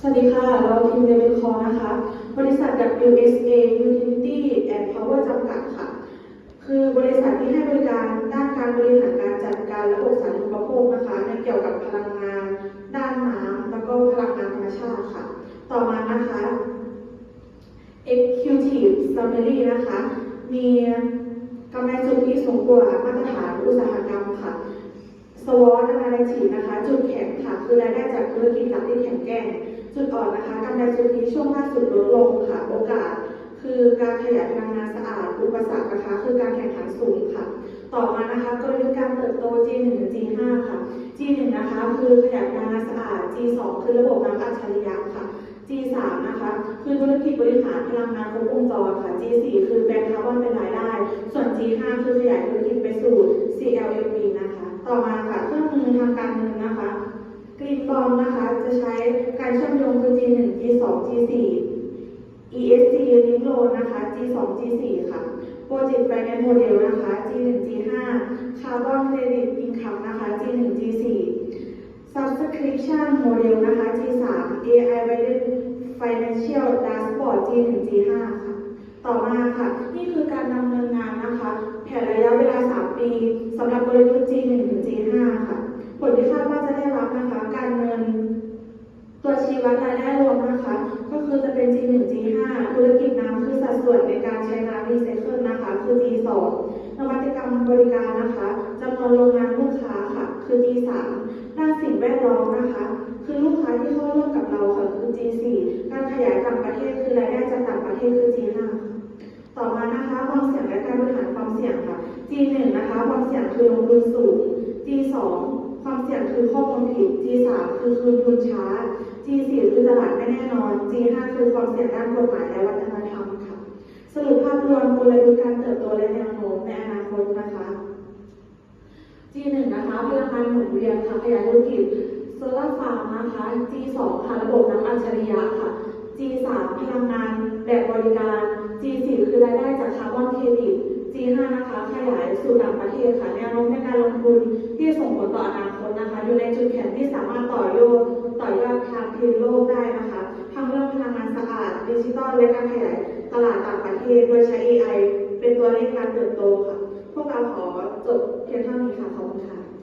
สวัสดีค่ะ เราทีมเดวินคอนะคะ บริษัท WSA Utility and Power จำกัดค่ะ คือบริษัทที่ให้บริการด้านการบริหารการจัดการระบบสาธารณูปโภคนะคะ ในเกี่ยวกับพลังงาน ด้านน้ำแล้วก็พลังงานธรรมชาติค่ะ ต่อมานะคะ Executive Summary นะคะ มีกำไรสุทธิสูงกว่ามาตรฐานอุตสาหกรรมค่ะสวอตนาในฉีนะคะ จุดแข็งค่ะ คือรายได้จากธุรกิจหลักที่แข็งแกร่ง จุดอ่อนนะคะกำไรสุทธิช่วงล่าสุดลดลงค่ะ โอกาส คือการขยายพลังงานสะอาด อุปสรรคนะคะ คือการแข่งขันสูงค่ะ ต่อมานะคะกลยุทธ์การเติบโต G1 ถึง G5 ค่ะ G1 นะคะคือขยายพลังงานสะอาด G2 คือระบบน้ำอัจฉริยะค่ะ G3 นะคะคือธุรกิจบริหารพลังงานครบวงจรค่ะ G4 คือแบงค์คาร์บอนเป็นรายได้ ส่วน G5 คือขยายธุรกิจไปสู่ CLMV นะคะ ต่อมาค่ะเครื่องมือทางการเงิน นะคะกรีนบอลนะคะ จะใช้การเชื่อมโยงคือ G1 G2 G4 ESG Link Loan นะคะ G2 G4 ค่ะ Project Finance Model นะคะ G1 G5 Carbon Credit Income นะคะ G1 G4 Subscription Model นะคะ G3 AI Guided Financial Dashboard G1 G5 ค่ะ ต่อมาค่ะ นี่คือการดำเนินงานนะคะ แผนระยะเวลา 3 ปีสำหรับกลยุทธ์ G1 ถึง G5 ค่ะ ผลที่คาดว่าจะได้รับนะคะ การเงิน ตั วัดรายได้รวมนะคะ ก็คือจะเป็น G1 G5 ธุรกิจน้ำคือสัดส่วนในการใช้น้ำรีไซเคิลนะคะ คือ G2 นวัตกรรมบริการนะคะจำนวนโรงงานลูกค้าค่ะ คือ G3 ด้านสิ่งแวดล้อมนะคะ คือลูกค้าที่เข้าร่วมกับเราค่ะคือ G4 การขยายต่างประเทศคือรายได้จากต่างประเทศคือ G5 ต่อมานะคะความเสี่ยงและการบริหารความเสี่ยงค่ะ G1 นะคะความเสี่ยงคือลงทุนสูง G2 ความเสี่ยงคือข้อมูลผิด G3 คือคืนทุนช้า G4 คือตลาดไม่แน่นอน G5 คือความเสี่ยงด้านกฎหมายและวัฒนธรรมค่ะ สรุปภาพรวมกลยุทธ์การเติบโตและแนวโน้มในอนาคตนะคะ G1 นะคะพลังงานหมุนเวียนค่ะขยายธุรกิจโซลาร์ฟาร์มนะคะ G2 ค่ะระบบน้ำอัจฉริยะค่ะ G3 พลังงานแบบบริการ G4 คือรายได้จากคาร์บอนเครดิต G5 นะคะขยายสู่ต่างประเทศค่ะ โน้มในการลงทุนที่ส่งผลต่ออนาคตนะคะ อยู่ในจุดแข็งที่สามารถต่อยอดต่อยอดทางพื้นโลกได้นะคะทั้งเรื่องพลังงานสะอาดดิจิทัลและการขยายตลาดต่างประเทศโดยใช้ AI เป็นตัวเร่งการเติบโตค่ะ พวกเราขอจบเพียงเท่านี้ค่ะขอบคุณค่ะ